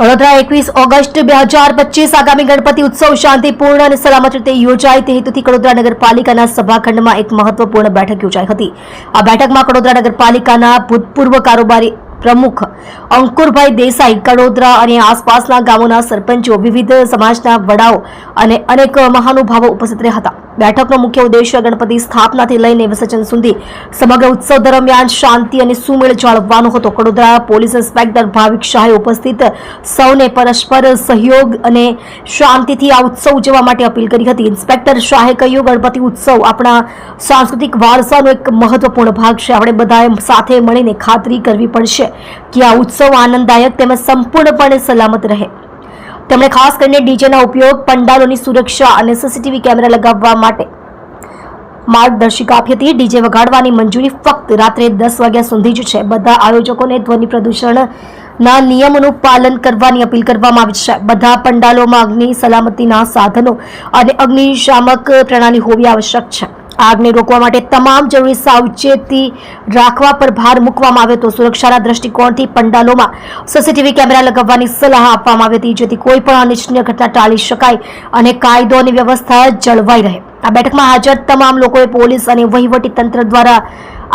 વડોદરા એકવીસ ઓગસ્ટ બે હજાર પચીસ આગામી ગણપતિ ઉત્સવ શાંતિપૂર્ણ અને સલામત રીતે યોજાય તે હેતુથી કડોદરા નગરપાલિકાના સભાખંડમાં એક મહત્વપૂર્ણ બેઠક યોજાઈ હતી. આ બેઠકમાં કડોદરા નગરપાલિકાના ભૂતપૂર્વ કારોબારી પ્રમુખ અંકુરભાઈ દેસાઈ, કડોદરા અને આસપાસના ગામોના સરપંચો, વિવિધ સમાજના વડાઓ અને અનેક મહાનુભાવો ઉપસ્થિત રહ્યા હતા. બેઠકનો મુખ્ય ઉદ્દેશ્ય ગણપતિ સ્થાપનાથી લઈને વિસર્જન સુધી સમગ્ર ઉત્સવ દરમિયાન શાંતિ અને સુમેળ જાળવવાનો હતો. કડોદરા પોલીસ ઇન્સ્પેક્ટર ભાવિક શાહે ઉપસ્થિત સૌને પરસ્પર સહયોગ અને શાંતિથી આ ઉત્સવ ઉજવવા માટે અપીલ કરી હતી. ઇન્સ્પેક્ટર શાહે કહ્યું, ગણપતિ ઉત્સવ આપણા સાંસ્કૃતિક વારસાનો એક મહત્વપૂર્ણ ભાગ છે. આપણે બધાએ સાથે મળીને ખાતરી કરવી પડશે કે આ ઉત્સવ આનંદદાયક તેમજ સંપૂર્ણપણે સલામત રહે. તેમણે ખાસ કરીને ડીજેના ઉપયોગ, પંડાલોની સુરક્ષા અને સીસીટીવી કેમેરા લગાવવા માટે માર્ગદર્શિકા આપી હતી. ડીજે વગાડવાની મંજૂરી ફક્ત રાત્રે દસ વાગ્યા સુધી જ છે. બધા આયોજકોને ધ્વનિ પ્રદૂષણના નિયમોનું પાલન કરવાની અપીલ કરવામાં આવી છે. બધા પંડાલોમાં અગ્નિ સલામતીના સાધનો અને અગ્નિશામક પ્રણાલી હોવી આવશ્યક છે. આગને રોકવા માટે તમામ જરૂરી સાવચેતી રાખવા પર ભાર મૂકવામાં આવ્યો હતો. સુરક્ષાના દ્રષ્ટિકોણથી પંડાલોમાં સીસીટીવી કેમેરા લગાવવાની સલાહ આપવામાં આવી હતી, જેથી કોઈ પણ અનિચ્છનીય ઘટના ટાળી શકાય અને કાયદો અને વ્યવસ્થા જળવાઈ રહે. આ બેઠકમાં હાજર તમામ લોકોએ પોલીસ અને વહીવટી તંત્ર દ્વારા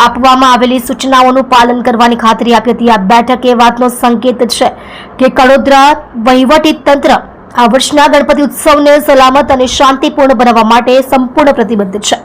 આપવામાં આવેલી સૂચનાઓનું પાલન કરવાની ખાતરી આપી હતી. આ બેઠક એ વાતનો સંકેત છે કે કડોદરા વહીવટી તંત્ર આ વર્ષના ગણપતિ ઉત્સવને સલામત અને શાંતિપૂર્ણ બનાવવા માટે સંપૂર્ણ પ્રતિબદ્ધ છે.